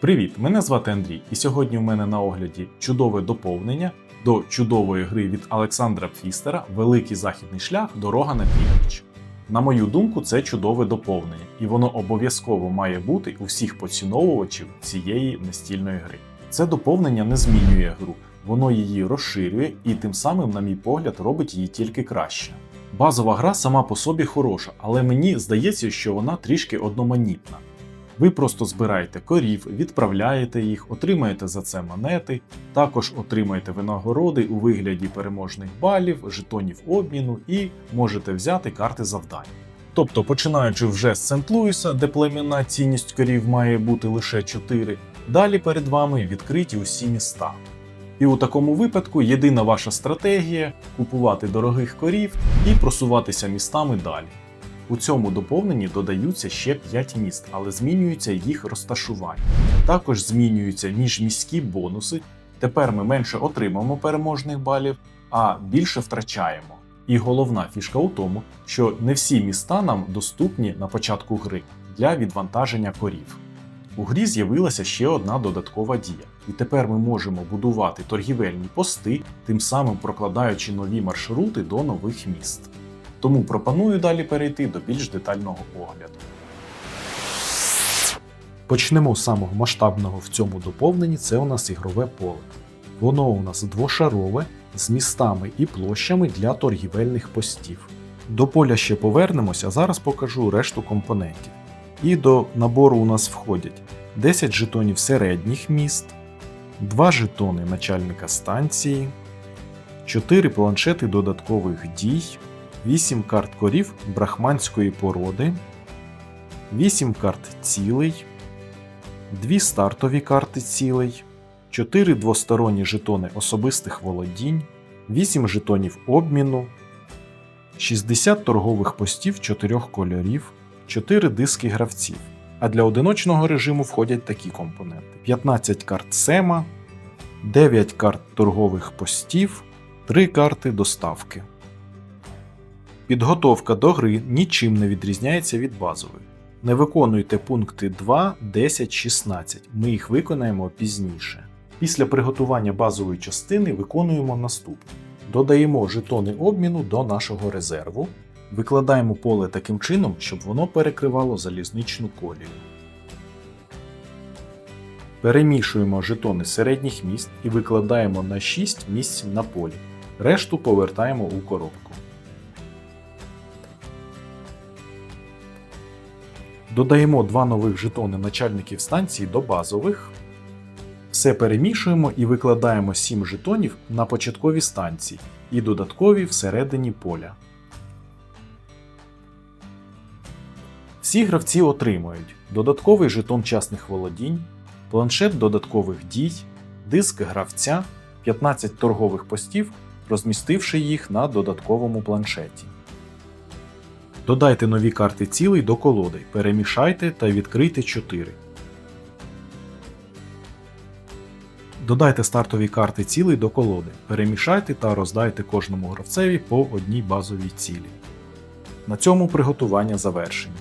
Привіт! Мене звати Андрій, і сьогодні у мене на огляді чудове доповнення до чудової гри від Олександра Пфістера Великий західний шлях Дорога на північ. На мою думку, це чудове доповнення, і воно обов'язково має бути у всіх поціновувачів цієї настільної гри. Це доповнення не змінює гру, воно її розширює і тим самим, на мій погляд, робить її тільки краще. Базова гра сама по собі хороша, але мені здається, що вона трішки одноманітна. Ви просто збираєте корів, відправляєте їх, отримаєте за це монети, також отримаєте винагороди у вигляді переможних балів, жетонів обміну і можете взяти карти завдань. Тобто, починаючи вже з Сент-Луіса, де племінна цінність корів має бути лише 4, далі перед вами відкриті усі міста. І у такому випадку єдина ваша стратегія купувати дорогих корів і просуватися містами далі. У цьому доповненні додаються ще 5 міст, але змінюється їх розташування. Також змінюються міжміські бонуси. Тепер ми менше отримаємо переможних балів, а більше втрачаємо. І головна фішка у тому, що не всі міста нам доступні на початку гри для відвантаження корів. У грі з'явилася ще одна додаткова дія, і тепер ми можемо будувати торгівельні пости, тим самим прокладаючи нові маршрути до нових міст. Тому пропоную далі перейти до більш детального огляду. Почнемо з самого масштабного в цьому доповненні це у нас ігрове поле. Воно у нас двошарове з містами і площами для торгівельних постів. До поля ще повернемося, зараз покажу решту компонентів. І до набору у нас входять 10 жетонів середніх міст, 2 жетони начальника станції, 4 планшети додаткових дій, 8 карт корів брахманської породи, 8 карт цілей, 2 стартові карти цілей, 4 двосторонні жетони особистих володінь, 8 жетонів обміну, 60 торгових постів 4 кольорів, 4 диски гравців. А для одиночного режиму входять такі компоненти: 15 карт Сема, 9 карт торгових постів, 3 карти доставки. Підготовка до гри нічим не відрізняється від базової. Не виконуйте пункти 2, 10, 16. Ми їх виконаємо пізніше. Після приготування базової частини виконуємо наступне: додаємо жетони обміну до нашого резерву, викладаємо поле таким чином, щоб воно перекривало залізничну колію. Перемішуємо жетони середніх міст і викладаємо на 6 місць на полі. Решту повертаємо у коробку. Додаємо два нових жетони начальників станції до базових. Все перемішуємо і викладаємо 7 жетонів на початкові станції і додаткові всередині поля. Всі гравці отримують додатковий жетон частних володінь, планшет додаткових дій, диск гравця, 15 торгових постів, розмістивши їх на додатковому планшеті. Додайте нові карти цілей до колоди, перемішайте та відкрийте 4. Додайте стартові карти цілей до колоди, перемішайте та роздайте кожному гравцеві по одній базовій цілі. На цьому приготування завершені.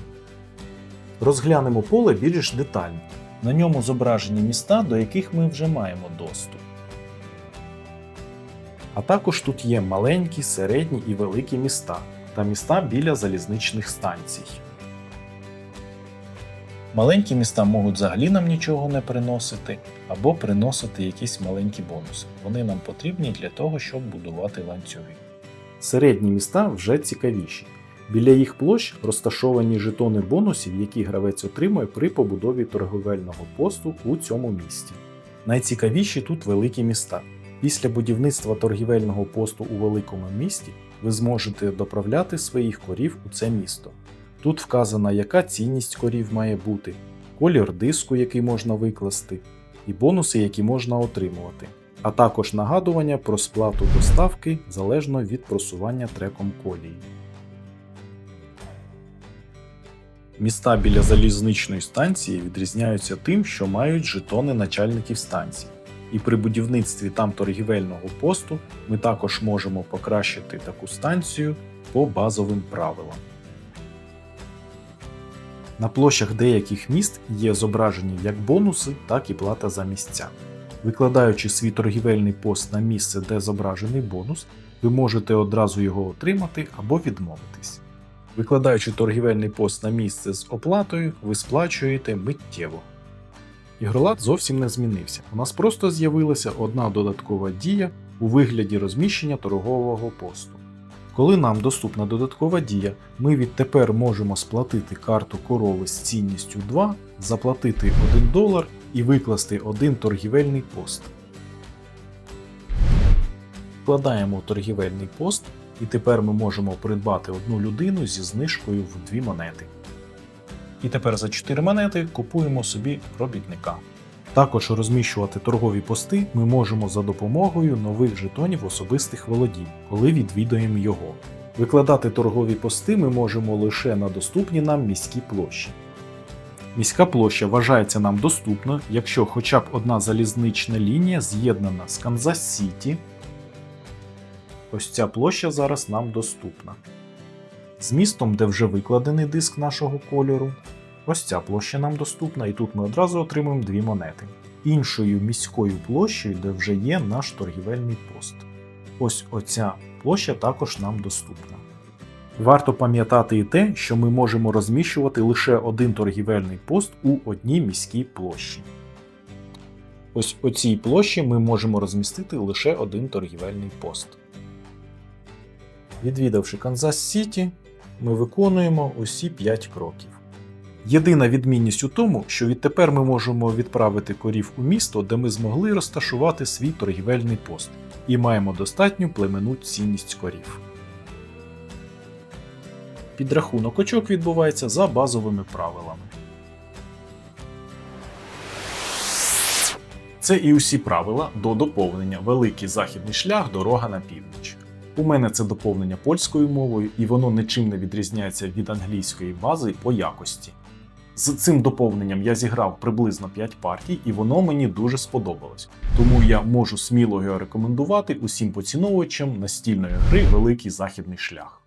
Розглянемо поле більш детально. На ньому зображені міста, до яких ми вже маємо доступ. А також тут є маленькі, середні і великі міста та міста біля залізничних станцій. Маленькі міста можуть взагалі нам нічого не приносити, або приносити якісь маленькі бонуси. Вони нам потрібні для того, щоб будувати ланцюги. Середні міста вже цікавіші. Біля їх площ розташовані жетони бонусів, які гравець отримує при побудові торговельного посту у цьому місті. Найцікавіші тут великі міста. Після будівництва торгівельного посту у великому місті ви зможете доправляти своїх корів у це місто. Тут вказана, яка цінність корів має бути, колір диску, який можна викласти, і бонуси, які можна отримувати, а також нагадування про сплату доставки залежно від просування треком колії. Міста біля залізничної станції відрізняються тим, що мають жетони начальників станцій. І при будівництві там торгівельного посту ми також можемо покращити таку станцію по базовим правилам. На площах деяких міст є зображені як бонуси, так і плата за місця. Викладаючи свій торгівельний пост на місце, де зображений бонус, ви можете одразу його отримати або відмовитись. Викладаючи торгівельний пост на місце з оплатою, ви сплачуєте миттєво. Ігролад зовсім не змінився. У нас просто з'явилася одна додаткова дія у вигляді розміщення торгового посту. Коли нам доступна додаткова дія, ми відтепер можемо сплатити карту корови з цінністю 2, заплатити 1 долар і викласти один торгівельний пост. Вкладаємо торгівельний пост, і тепер ми можемо придбати одну людину зі знижкою в 2 монети. І тепер за 4 монети купуємо собі робітника. Також розміщувати торгові пости ми можемо за допомогою нових жетонів особистих володінь, коли відвідуємо його. Викладати торгові пости ми можемо лише на доступні нам міські площі. Міська площа вважається нам доступною, якщо хоча б одна залізнична лінія з'єднана з Канзас Сіті. Ось ця площа зараз нам доступна. З містом, де вже викладений диск нашого кольору, Ось ця площа нам доступна, і тут ми одразу отримуємо дві монети. Іншою міською площею, де вже є наш торгівельний пост. Ось оця площа також нам доступна. Варто пам'ятати і те, що ми можемо розміщувати лише один торгівельний пост у одній міській площі. Ось у цій площі ми можемо розмістити лише один торгівельний пост. Відвідавши Канзас Сіті, ми виконуємо усі 5 кроків. Єдина відмінність у тому, що відтепер ми можемо відправити корів у місто, де ми змогли розташувати свій торгівельний пост, і маємо достатню племенну цінність корів. Підрахунок очок відбувається за базовими правилами. Це і усі правила до доповнення Великий західний шлях, дорога на північ. У мене це доповнення польською мовою, і воно нічим не відрізняється від англійської бази по якості. З цим доповненням я зіграв приблизно 5 партій, і воно мені дуже сподобалось. Тому я можу сміло його рекомендувати усім поціновувачам настільної гри Великий Західний шлях.